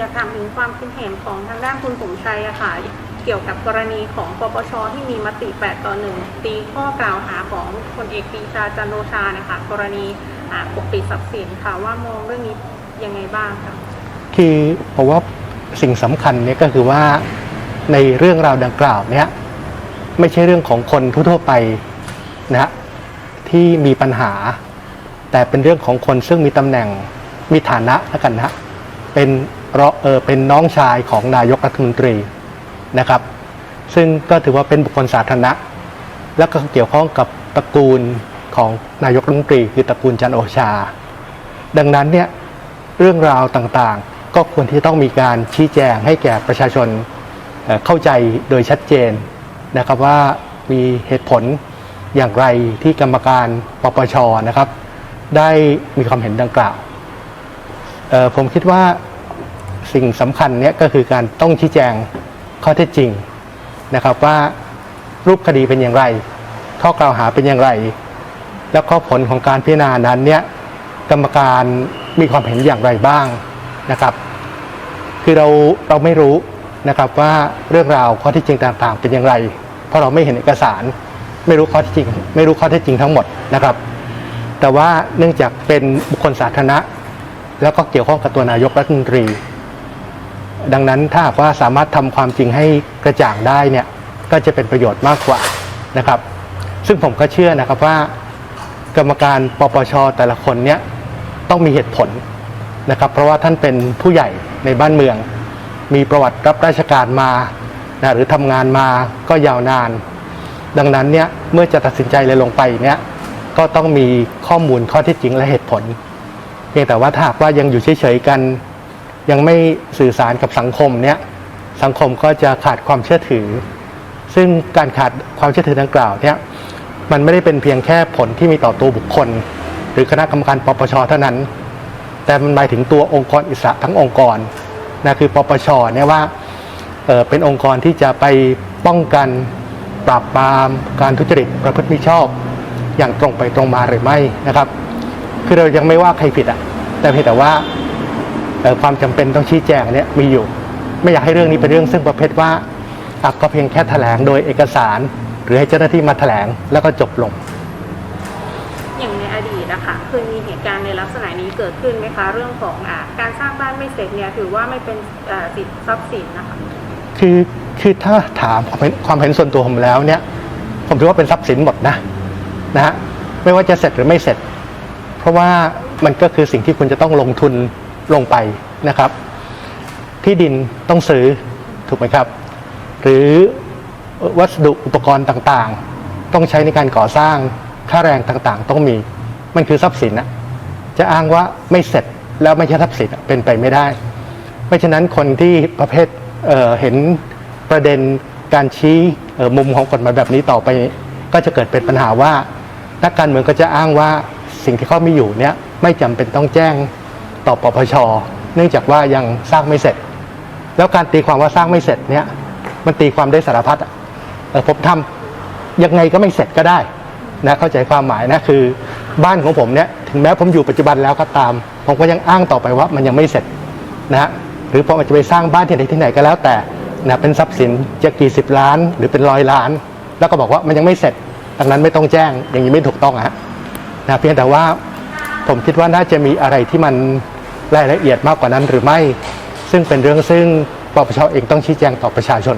อยากถามถึงความคิดเห็นของทางด้านคุณสมชัยอะค่ะ เกี่ยวกับกรณีของปปชที่มีมติ 8 ต่อ 1 ตีข้อกล่าวหาของพลเอกปรีชาจันโอชานะคะกรณีปกปิดทรัพย์สินค่ะว่ามองเรื่องนี้ยังไงบ้างคะคือผมว่าสิ่งสำคัญเนี่ยก็คือว่าในเรื่องราวดังกล่าวเนี่ยไม่ใช่เรื่องของคนทั่วๆไปนะฮะที่มีปัญหา แต่เป็นเรื่องของคนซึ่งมีตำแหน่งมีฐานะแล้วกันนะเป็น เออเป็นน้องชายของนายกรัฐมนตรีนะครับ ซึ่งก็ถือว่าเป็นบุคคลสาธารณะ แล้วก็เกี่ยวข้องกับตระกูลของนายกรัฐมนตรีคือตระกูลจันโอชา ดังนั้นเนี่ยเรื่องราวต่างๆ ก็ควรที่ต้องมีการชี้แจงให้แก่ประชาชนเข้าใจโดยชัดเจนนะครับว่ามีเหตุผลอย่างไรที่กรรมการปปชนะครับ ได้มีความเห็นดังกล่าวผมคิดว่า สิ่งสำคัญเนี่ยก็คือการต้องชี้แจงข้อเท็จจริงนะครับว่ารูปคดีเป็นอย่างไร ข้อกล่าวหาเป็นอย่างไร แล้วก็ผลของการพิจารณานั้นเนี่ยกรรมการมีความเห็นอย่างไรบ้างนะครับ คือเราเราไม่รู้นะครับว่าเรื่องราวข้อเที่จริงต่างๆ เป็นอย่างไร เพราะเราไม่เห็นเอกสาร ไม่รู้ข้อเที่จริง ไม่รู้ข้อเท็จจริงทั้งหมดนะครับ แต่ว่าเนื่องจากเป็นบุคคลสาธารณะ แล้วก็เกี่ยวข้องกับตัวนายกรัฐมนตรี ดังนั้นถ้าหากว่าสามารถทำความจริงให้กระจ่างได้เนี่ยก็จะเป็นประโยชน์มากกว่านะครับ ซึ่งผมก็เชื่อนะครับว่ากรรมการปปชแต่ละคนเนี่ยต้องมีเหตุผลนะครับ เพราะว่าท่านเป็นผู้ใหญ่ในบ้านเมือง มีประวัติรับราชการมานะหรือทำงานมาก็ยาวนาน ดังนั้นเนี่ยเมื่อจะตัดสินใจเลยลงไปเนี่ยก็ต้องมีข้อมูลข้อเท็จจริงและเหตุผลเพียงแต่ว่าถ้าหากว่ายังอยู่เฉยๆกัน ยังไม่สื่อสารกับสังคมเนี่ยสังคมก็จะขาดความเชื่อถือ ซึ่งการขาดความเชื่อถือดังกล่าวเนี่ยมันไม่ได้เป็นเพียงแค่ผลที่มีต่อตัวบุคคล หรือคณะกรรมการปปชเท่านั้น แต่มันหมายถึงตัวองค์กรอิสระทั้งองค์กรนะคือปปชเนี่ยว่าเเป็นองค์กรที่จะไปป้องกันปราบปราม การทุจริตประพฤติมิชอบ อย่างตรงไปตรงมาหรือไม่นะครับ คือเรายังไม่ว่าใครผิดอะแต่เพียงแต่ว่า ความจำเป็นต้องชี้แจงเนี่ยมีอยู่ ไม่อยากให้เรื่องนี้เป็นเรื่องซึ่งประเภทว่าอะก็เพียงแค่แถลงโดยเอกสาร หรือให้เจ้าหน้าที่มาแถลงแล้วก็จบลง อย่างในอดีตนะคะเคยมีเหตุการณ์ในลักษณะนี้เกิดขึ้นไหมคะเรื่องของอาการสร้างบ้านไม่เสร็จเนี่ยถือว่าไม่เป็นอ่าสิทธิทรัพย์สินนะคะคือคือถ้าถามความเห็นความเห็นส่วนตัวผมแล้วเนี่ย ผมถือว่าเป็นทรัพย์สินหมดนะนะฮะไม่ว่าจะเสร็จหรือไม่เสร็จ เพราะว่ามันก็คือสิ่งที่คุณจะต้องลงทุน ลงไปนะครับ ที่ดินต้องซื้อถูกไหมครับ หรือวัสดุอุปกรณ์ต่างๆ ต้องใช้ในการก่อสร้างค่าแรงต่างๆ ต้องมีมันคือทรัพย์สินนะจะอ้างว่าไม่เสร็จแล้วไม่ใช่ทรัพย์สินเป็นไปไม่ได้ เพราะฉะนั้นคนที่ประเภทเเห็นประเด็นการชี้มุมของกฎหมายแบบนี้ต่อไป ก็จะเกิดเป็นปัญหาว่า นักการเมืองก็จะอ้างว่าสิ่งที่เขามีอยู่เนี่ยไม่จำเป็นต้องแจ้ง ต่อปปช เนื่องจากว่ายังสร้างไม่เสร็จ แล้วการตีความว่าสร้างไม่เสร็จเนี่ยมันตีความได้สารพัดอะเออผมทำยังไงก็ไม่เสร็จก็ได้นะเข้าใจความหมายนะคือ บ้านของผมเนี่ยถึงแม้ผมอยู่ปัจจุบันแล้วก็ตาม ผมก็ยังอ้างต่อไปว่ามันยังไม่เสร็จนะฮะหรือผมอาจจะไปสร้างบ้านที่ไหนที่ไหนก็แล้วแต่นะเป็นทรัพย์สินจะกี่สิบล้าน หรือเป็นร้อยล้าน แล้วก็บอกว่ามันยังไม่เสร็จดังนั้นไม่ต้องแจ้งอย่างนี้ไม่ถูกต้องอะฮะนะเพียงแต่ว่า ผมคิดว่าน่าจะมีอะไรที่มันรายละเอียดมากกว่านั้นหรือไม่ ซึ่งเป็นเรื่องซึ่งปปชเองต้องชี้แจงต่อประชาชน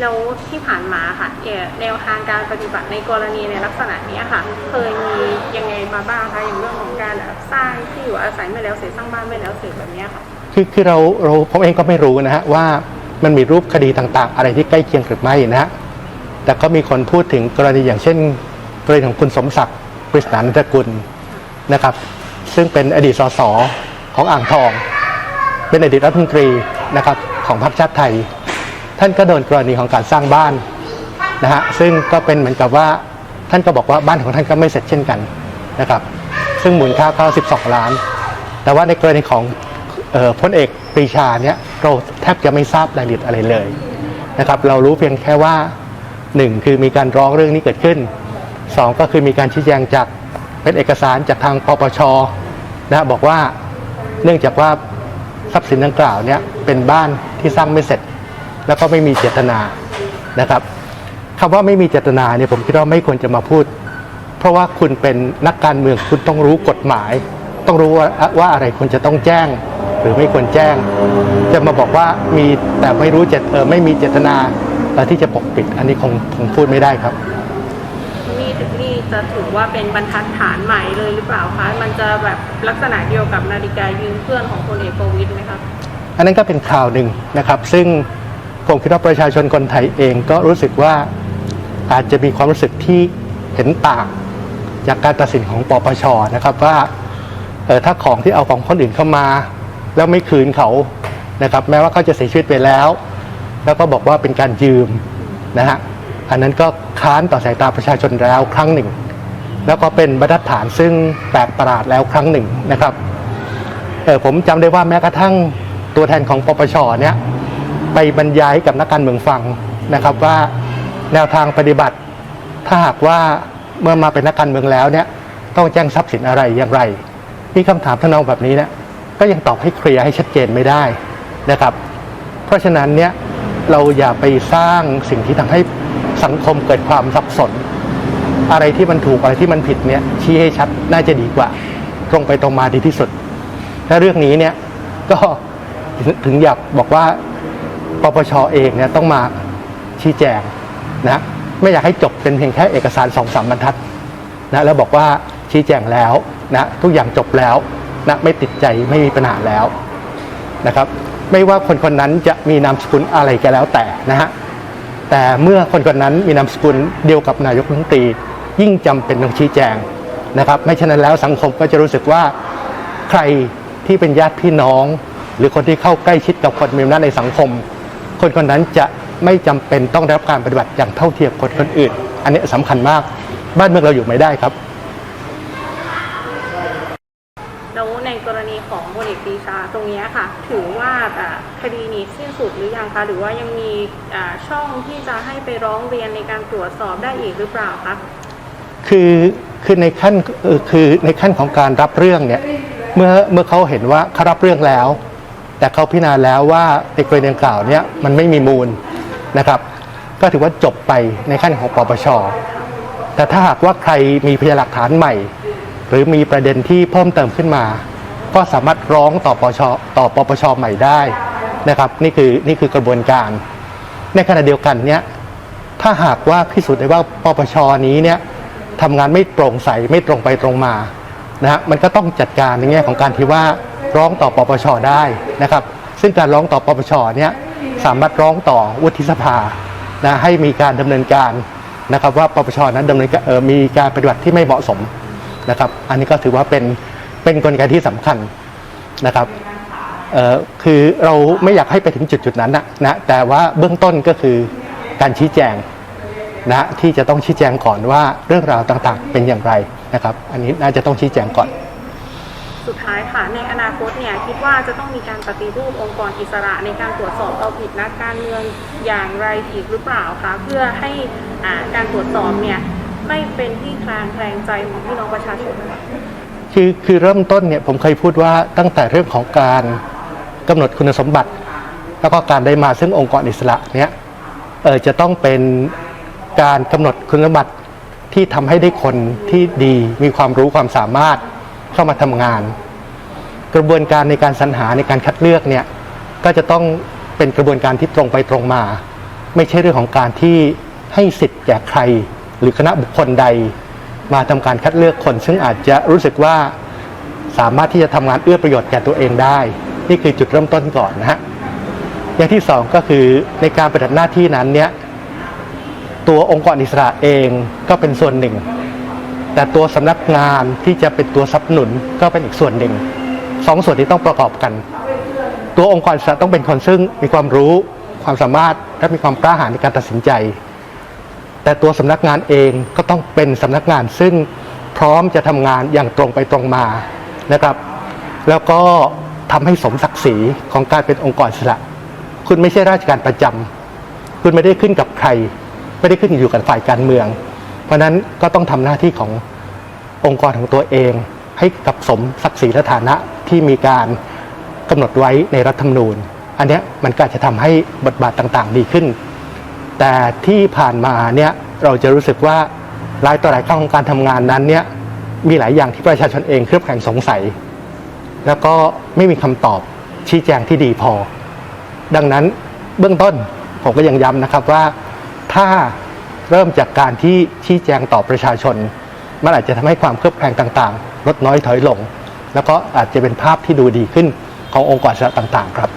แล้วที่ผ่านมาค่ะเอ่อแนวทางการปฏิบัติในกรณีในลักษณะเนี้ยค่ะ เคยมียังไงมาบ้างคะอย่างเรื่องของการแบบสร้างที่อยู่อาศัยไม่แล้วเสร็จสร้างบ้านไม่แล้วเสร็จแบบเนี้ยค่ะคือคือเราเราผมเองก็ไม่รู้นะฮะว่ามันมีรูปคดีต่างๆ อะไรที่ใกล้เคียงหรือไม่นะฮะแต่ก็มีคนพูดถึงกรณีอย่างเช่นกรณีของคุณสมศักดิ์ป ริศนานันทกุลนะครับ ซึ่งเป็นอดีตสสของอ่างทอง เป็นอดีตรัฐมนตรีนะครับของพรรคชาติไทย ท่านก็โดนกรณีของการสร้างบ้านนะฮะซึ่งก็เป็นเหมือนกับว่าท่านก็บอกว่าบ้านของท่านก็ไม่เสร็จเช่นกันนะครับ ซึ่งมูลค่าก็12 ล้าน แต่ว่าในกรณีของออพลเอกปรีชาเนี่ยเราแทบจะไม่ทราบรายละเอียดอะไรเลยนะครับ เรารู้เพียงแค่ว่าหนึ่งคือมีการร้องเรื่องนี้เกิดขึ้น สองก็คือมีการชี้แจงจากเป็นเอกสารจากทางปปชนะบอกว่าเนื่องจากว่าทรัพย์สินดังกล่าวเนี่ยเป็นบ้านที่สร้างไม่เสร็จ แล้วก็ไม่มีเจตนานะครับคำว่าไม่มีเจตนาเนี่ยผมคิดว่าไม่ควรจะมาพูด เพราะว่าคุณเป็นนักการเมืองคุณต้องรู้กฎหมาย ต้องรู้ว่าว่าอะไรควรจะต้องแจ้งหรือไม่ควรแจ้ง จะมาบอกว่ามีแต่ไม่รู้เจตเออไม่มีเจตนาเอ่อที่จะปกปิด อันนี้คงคงพูดไม่ได้ครับ จะถือว่าเป็นบรรทัดฐานใหม่เลยหรือเปล่าคะ มันจะแบบลักษณะเดียวกับนาฬิกายืมเพื่อนของพลเอกประวิตยไหมครับอันนั้นก็เป็นข่าวหนึ่งนะครับ ซึ่งผมคิดว่าประชาชนคนไทยเองก็รู้สึกว่าอาจจะมีความรู้สึกที่เห็นต่างจากการตัดสินของปปชนะครับว่าออถ้าของที่เอาของคนอื่นเข้ามา แล้วไม่คืนเขานะครับ แม้ว่าเขาจะเสียชีวิตไปแล้ว แล้วก็บอกว่าเป็นการยืมนะฮะ อันนั้นก็ค้านต่อสายตาประชาชนแล้วครั้งหนึ่ง แล้วก็เป็นบรรทัดฐานซึ่งแปลกประหลาดแล้วครั้งหนึ่งนะครับเออผมจำได้ว่าแม้กระทั่งตัวแทนของปปชเนี่ยไปบรรยายให้กับนักการเมืองฟังนะครับว่าแนวทางปฏิบัติ ถ้าหากว่าเมื่อมาเป็นนักการเมืองแล้วเนี่ยต้องแจ้งทรัพย์สินอะไรอย่างไรมีคำถามทำนองแบบนี้เนี่ยก็ยังตอบให้เคลียร์ให้ชัดเจนไม่ได้นะครับ เพราะฉะนั้นเนี่ยเราอย่าไปสร้างสิ่งที่ทำให้ สังคมเกิดความสับสน อะไรที่มันถูกอะไรที่มันผิดเนี่ยชี้ให้ชัดน่าจะดีกว่า ตรงไปตรงมาดีที่สุดและเรื่องนี้เนี่ยก็ถึงอยากบอกว่าปปชเองเนี่ยต้องมาชี้แจงนะไม่อยากให้จบเป็นเพียงแค่เอกสารสองสามบรรทัดนะแล้วบอกว่าชี้แจงแล้วนะทุกอย่างจบแล้วนะไม่ติดใจไม่มีปัญหาแล้วนะครับ ไม่ว่าคนคนนั้นจะมีนามสกุลอะไรก็แล้วแต่นะฮะ แต่เมื่อคนคนนั้นมีนามสกุลเดียวกับนายกรัฐมนตรี ยิ่งจำเป็นต้องชี้แจงนะครับ ไม่ฉะนั้นแล้วสังคมก็จะรู้สึกว่าใครที่เป็นญาติพี่น้อง หรือคนที่เข้าใกล้ชิดกับคนมีอำนาจในสังคม คนคนนั้นจะไม่จำเป็นต้องได้รับการปฏิบัติอย่างเท่าเทียมคนคนอื่น อันนี้สำคัญมาก บ้านเมืองเราอยู่ไม่ได้ครับ แล้วในกรณีของพลเอกปรีชาตรงเนี้ยค่ะ ถือว่าคดีนี้สิ้นสุดหรือยังคะหรือว่ายังมีช่องที่จะให้ไปร้องเรียนในการตรวจสอบได้อีกหรือเปล่าคะคือคือในขั้นคือในขั้นของการรับเรื่องเนี่ยเมื่อเมื่อเขาเห็นว่าเขารับเรื่องแล้ว แต่เขาพิจารณาแล้วว่าในกรณีดังกล่าวเนี่ยมันไม่มีมูลนะครับ ก็ถือว่าจบไปในขั้นของปปชแต่ถ้าหากว่าใครมีพยานหลักฐานใหม่ หรือมีประเด็นที่เพิ่มเติมขึ้นมา ก็สามารถร้องต่อปชต่อปปชใหม่ได้นะครับนี่คือนี่คือกระบวนการ ในขณะเดียวกันเนี่ยถ้าหากว่าพิสูจน์ได้ว่าปปชนี้เนี่ยทำงานไม่โปร่งใสไม่ตรงไปตรงมานะฮะมันก็ต้องจัดการในแง่ของการที่ว่าร้องต่อปปชได้นะครับ ซึ่งการร้องต่อปปชเนี่ยสามารถร้องต่อวุฒิสภานะให้มีการดำเนินการนะครับว่าปปชนั้นดำเนินการออมีการปฏิบัติที่ไม่เหมาะสมนะครับ อันนี้ก็ถือว่าเป็น เป็นกลไกที่สำคัญนะครับคือเราไม่อยากให้ไปถึงจุดจุดๆนั้นนะนะแต่ว่าเบื้องต้นก็คือการชี้แจงนะที่จะต้องชี้แจงก่อนว่าเรื่องราวต่างๆ เป็นอย่างไรนะครับ อันนี้น่าจะต้องชี้แจงก่อน สุดท้ายค่ะในอนาคตเนี่ยคิดว่าจะต้องมีการปฏิรูปองค์กรอิสระ ในการตรวจสอบเอาผิดนักการเมืองอย่างไรอีกหรือเปล่าคะเพื่อให้การตรวจสอบเนี่ยไม่เป็นที่คลางแคลงใจของพี่น้องประชาชน คือคือเริ่มต้นเนี่ยผมเคยพูดว่าตั้งแต่เรื่องของการกำหนดคุณสมบัติ แล้วก็การได้มาซึ่งองค์กรอิสระเนี่ยเออจะต้องเป็นการกำหนดคุณสมบัติที่ทำให้ได้คนที่ดีมีความรู้ความสามารถเข้ามาทำงาน กระบวนการในการสรรหาในการคัดเลือกเนี่ยก็จะต้องเป็นกระบวนการที่ตรงไปตรงมา ไม่ใช่เรื่องของการที่ให้สิทธิ์แก่ใคร หรือคณะบุคคลใด มาทำการคัดเลือกคน ซึ่งอาจจะรู้สึกว่าสามารถที่จะทำงานเอื้อประโยชน์แก่ตัวเองได้ นี่คือจุดเริ่มต้นก่อนนะฮะอย่างที่สองก็คือในการปฏิบัติหน้าที่นั้นเนี่ยตัวองค์กรอิสระเองก็เป็นส่วนหนึ่ง แต่ตัวสำนักงานที่จะเป็นตัวสนับสนุนก็เป็นอีกส่วนหนึ่งสองส่วนที่ต้องประกอบกัน ตัวองค์กรอิสระต้องเป็นคนซึ่งมีความรู้ความสามารถและมีความกล้าหาญในการตัดสินใจ แต่ตัวสำนักงานเองก็ต้องเป็นสำนักงานซึ่งพร้อมจะทำงานอย่างตรงไปตรงมานะครับ แล้วก็ทำให้สมศักดิ์ศรีของการเป็นองค์กรสระคุณไม่ใช่ราชการประจำคุณไม่ได้ขึ้นกับใคร ไม่ได้ขึ้นอยู่กับฝ่ายการเมือง เพราะนั้นก็ต้องทำหน้าที่ขององค์กรของตัวเอง ให้กับสมศักดิ์ศรีและฐานะที่มีการกำหนดไว้ในรัฐธรรมนูญ อันนี้มันก็จะทำให้บทบาทต่างๆ ดีขึ้น แต่ที่ผ่านมาเนี่ยเราจะรู้สึกว่าหลายต่อหลายครั้งของการทำงานนั้นเนี่ยมีหลายอย่างที่ประชาชนเองเครือบแคลงสงสัย แล้วก็ไม่มีคำตอบชี้แจงที่ดีพอ ดังนั้นเบื้องต้นผมก็ยังย้ำนะครับว่าถ้าเริ่มจากการที่ชี้แจงต่อประชาชน มันอาจจะทำให้ความเครือบแคลงต่าง ๆ ลดน้อยถอยลง แล้วก็อาจจะเป็นภาพที่ดูดีขึ้นขององค์กรต่างๆ ครับ